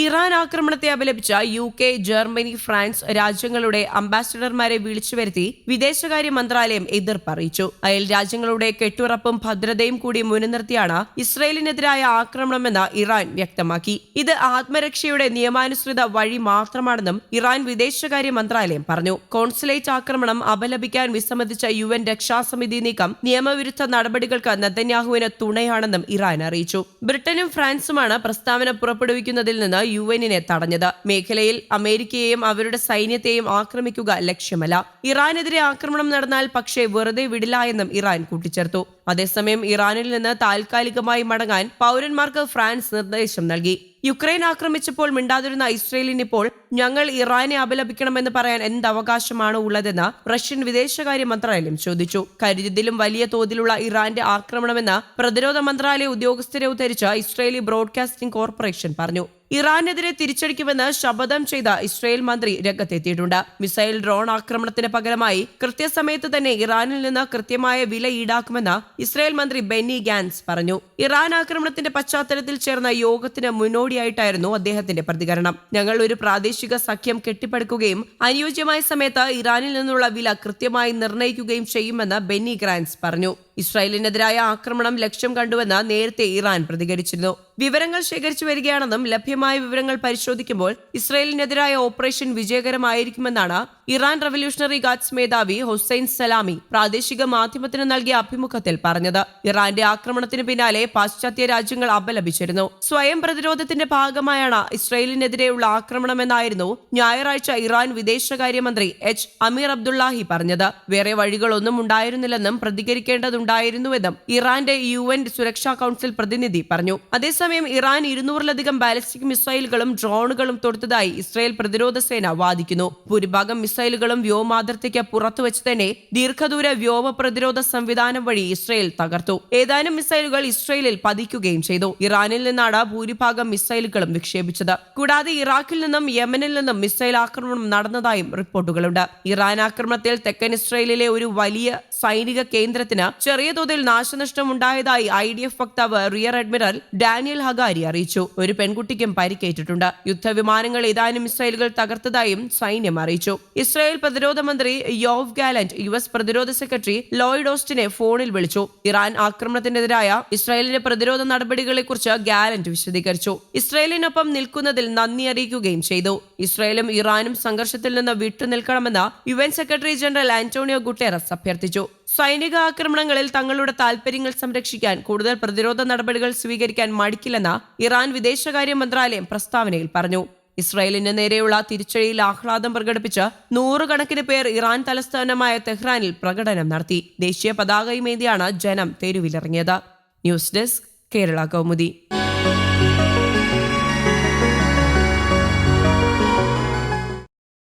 Iran ആക്രമണത്തെ അപലപിച്ച U K Germany France രാജ്യങ്ങളുടെ അംബാസിഡർമാരെ വിളിച്ചു വരുത്തി വിദേശകാര്യ മന്ത്രാലയം എതിർപ്പ് അറിയിച്ചു. അയൽ രാജ്യങ്ങളുടെ കെട്ടുറപ്പും ഭദ്രതയും കൂടി മുൻനിർത്തിയാണ് ഇസ്രയേലിനെതിരായ ആക്രമണമെന്ന് ഇറാൻ വ്യക്തമാക്കി. ഇത് ആത്മരക്ഷയുടെ നിയമാനുസൃത വഴി മാത്രമാണെന്നും ഇറാൻ വിദേശകാര്യ മന്ത്രാലയം പറഞ്ഞു. കോൺസുലേറ്റ് ആക്രമണം അപലപിക്കാൻ വിസമ്മതിച്ച യു എൻ രക്ഷാസമിതി നീക്കം നിയമവിരുദ്ധ നടപടികൾക്ക് നെതന്യാഹുവിന് തുണയാണെന്നും ഇറാൻ അറിയിച്ചു. ബ്രിട്ടനും ഫ്രാൻസുമാണ് പ്രസ്താവന പുറപ്പെടുവിക്കുന്നതിൽ നിന്ന് യു എന്നിനെ തടഞ്ഞത്. മേഖലയിൽ അമേരിക്കയെയും അവരുടെ സൈന്യത്തെയും ആക്രമിക്കുക ലക്ഷ്യമല്ല. ഇറാനെതിരെ ആക്രമണം നടന്നാൽ പക്ഷേ വെറുതെ വിടില്ല എന്നും ഇറാൻ കൂട്ടിച്ചേർത്തു. അതേസമയം ഇറാനിൽ നിന്ന് താൽക്കാലികമായി മടങ്ങാൻ പൗരന്മാർക്ക് ഫ്രാൻസ് നിർദ്ദേശം നൽകി. യുക്രൈൻ ആക്രമിച്ചപ്പോൾ മിണ്ടാതിരുന്ന ഇസ്രയേലിന് ഇപ്പോൾ ഞങ്ങൾ ഇറാനെ അപലപിക്കണമെന്ന് പറയാൻ എന്ത് അവകാശമാണ് ഉള്ളതെന്ന് റഷ്യൻ വിദേശകാര്യ മന്ത്രാലയം ചോദിച്ചു. കരുതിലും വലിയ തോതിലുള്ള ഇറാന്റെ ആക്രമണമെന്ന് പ്രതിരോധ മന്ത്രാലയ ഉദ്യോഗസ്ഥരെ ഉദ്ധരിച്ച് ഇസ്രയേലി ബ്രോഡ്കാസ്റ്റിംഗ് കോർപ്പറേഷൻ പറഞ്ഞു. ഇറാനെതിരെ തിരിച്ചടിക്കുമെന്ന് ശപഥം ചെയ്ത ഇസ്രയേൽ മന്ത്രി രംഗത്തെത്തിയിട്ടുണ്ട്. മിസൈൽ ഡ്രോൺ ആക്രമണത്തിന് പകരമായി കൃത്യസമയത്ത് തന്നെ ഇറാനിൽ നിന്ന് കൃത്യമായ വില ഈടാക്കുമെന്ന് ഇസ്രയേൽ മന്ത്രി ബെന്നി ഗാൻസ് പറഞ്ഞു. ഇറാൻ ആക്രമണത്തിന്റെ പശ്ചാത്തലത്തിൽ ചേർന്ന യോഗത്തിന് മുന്നോടിയായിട്ടായിരുന്നു അദ്ദേഹത്തിന്റെ പ്രതികരണം. ഞങ്ങൾ ഒരു പ്രാദേശിക സഖ്യം കെട്ടിപ്പടുക്കുകയും അനുയോജ്യമായ സമയത്ത് ഇറാനിൽ നിന്നുള്ള വില കൃത്യമായി നിർണയിക്കുകയും ചെയ്യുമെന്ന് ബെന്നി ഗ്രാൻസ് പറഞ്ഞു. ഇസ്രായേലിനെതിരായ ആക്രമണം ലക്ഷ്യം കണ്ടുവെന്ന് നേരത്തെ ഇറാൻ പ്രതികരിച്ചിരുന്നു. വിവരങ്ങൾ ശേഖരിച്ചു വരികയാണെന്നും ലഭ്യമായ വിവരങ്ങൾ പരിശോധിക്കുമ്പോൾ ഇസ്രായേലിനെതിരായ ഓപ്പറേഷൻ വിജയകരമായിരിക്കുമെന്നാണ് ഇറാൻ റവല്യൂഷണറി ഗാർഡ്സ് മേധാവി ഹുസൈൻ സലാമി പ്രാദേശിക മാധ്യമത്തിന് നൽകിയ അഭിമുഖത്തിൽ പറഞ്ഞത്. ഇറാന്റെ ആക്രമണത്തിന് പിന്നാലെ പാശ്ചാത്യ രാജ്യങ്ങൾ അപലപിച്ചിരുന്നു. സ്വയം പ്രതിരോധത്തിന്റെ ഭാഗമായാണ് ഇസ്രയേലിനെതിരെയുള്ള ആക്രമണമെന്നായിരുന്നു ഞായറാഴ്ച ഇറാൻ വിദേശകാര്യമന്ത്രി എച്ച്. അമീർ അബ്ദുള്ളാഹി പറഞ്ഞത്. വേറെ വഴികളൊന്നും ഉണ്ടായിരുന്നില്ലെന്നും പ്രതികരിക്കേണ്ടതുണ്ടായിരുന്നുവെന്നും ഇറാന്റെ യു എൻ സുരക്ഷാ കൌൺസിൽ പ്രതിനിധി പറഞ്ഞു. അതേസമയം ഇറാൻ ഇരുന്നൂറിലധികം ബാലിസ്റ്റിക് മിസൈലുകളും ഡ്രോണുകളും തൊടുത്തതായി ഇസ്രയേൽ പ്രതിരോധ സേന വാദിക്കുന്നു. ഭൂരിഭാഗം മിസൈലുകളും വ്യോമാതിർത്തിക്ക് പുറത്തുവച്ച് തന്നെ ദീർഘദൂര വ്യോമ പ്രതിരോധ സംവിധാനം വഴി ഇസ്രയേൽ തകർത്തു. ഏതാനും മിസൈലുകൾ ഇസ്രയേലിൽ പതിക്കുകയും ചെയ്തു. ഇറാനിൽ നിന്നാണ് ഭൂരിഭാഗം മിസൈലുകളും വിക്ഷേപിച്ചത് കൂടാതെ ഇറാഖിൽ നിന്നും യമനിൽ നിന്നും മിസൈൽ ആക്രമണം നടന്നതായും റിപ്പോർട്ടുകളുണ്ട്. ഇറാൻ ആക്രമണത്തിൽ തെക്കൻ ഇസ്രയേലിലെ ഒരു വലിയ സൈനിക കേന്ദ്രത്തിന് ചെറിയ തോതിൽ നാശനഷ്ടം ഉണ്ടായതായി ഐ ഡി എഫ് വക്താവ് റിയർ അഡ്മിറൽ ഡാനിയൽ ഹഗാരി അറിയിച്ചു. ഒരു പെൺകുട്ടിക്കും പരിക്കേറ്റിട്ടുണ്ട്. യുദ്ധവിമാനങ്ങൾ ഏതാനും മിസൈലുകൾ തകർത്തതായും സൈന്യം അറിയിച്ചു. ഇസ്രായേൽ പ്രതിരോധ മന്ത്രി യോവ് ഗാലന്റ് യു എസ് പ്രതിരോധ സെക്രട്ടറി ലോയിഡ് ഓസ്റ്റിനെ ഫോണിൽ വിളിച്ചു. ഇറാൻ ആക്രമണത്തിനെതിരായ ഇസ്രായേലിന്റെ പ്രതിരോധ നടപടികളെക്കുറിച്ച് ഗാലന്റ് വിശദീകരിച്ചു. ഇസ്രായേലിനൊപ്പം നിൽക്കുന്നതിൽ നന്ദി അറിയിക്കുകയും ചെയ്തു. ഇസ്രായേലും ഇറാനും സംഘർഷത്തിൽ നിന്ന് വിട്ടുനിൽക്കണമെന്ന് U N secretary general Antonio Guterres അഭ്യർത്ഥിച്ചു. സൈനിക ആക്രമണങ്ങളിൽ തങ്ങളുടെ താൽപര്യങ്ങൾ സംരക്ഷിക്കാൻ കൂടുതൽ പ്രതിരോധ നടപടികൾ സ്വീകരിക്കാൻ മടിക്കില്ലെന്ന് ഇറാൻ വിദേശകാര്യ മന്ത്രാലയം പ്രസ്താവനയിൽ പറഞ്ഞു. ഇസ്രായേലിന് നേരെയുള്ള തിരിച്ചടിയിൽ ആഹ്ലാദം പ്രകടിപ്പിച്ച് നൂറുകണക്കിന് പേർ ഇറാൻ തലസ്ഥാനമായ തെഹ്റാനിൽ പ്രകടനം നടത്തി. ദേശീയ പതാകയുമേന്തിയാണ് ജനം തെരുവിലിറങ്ങിയത്. News desk Kerala Kaumudi.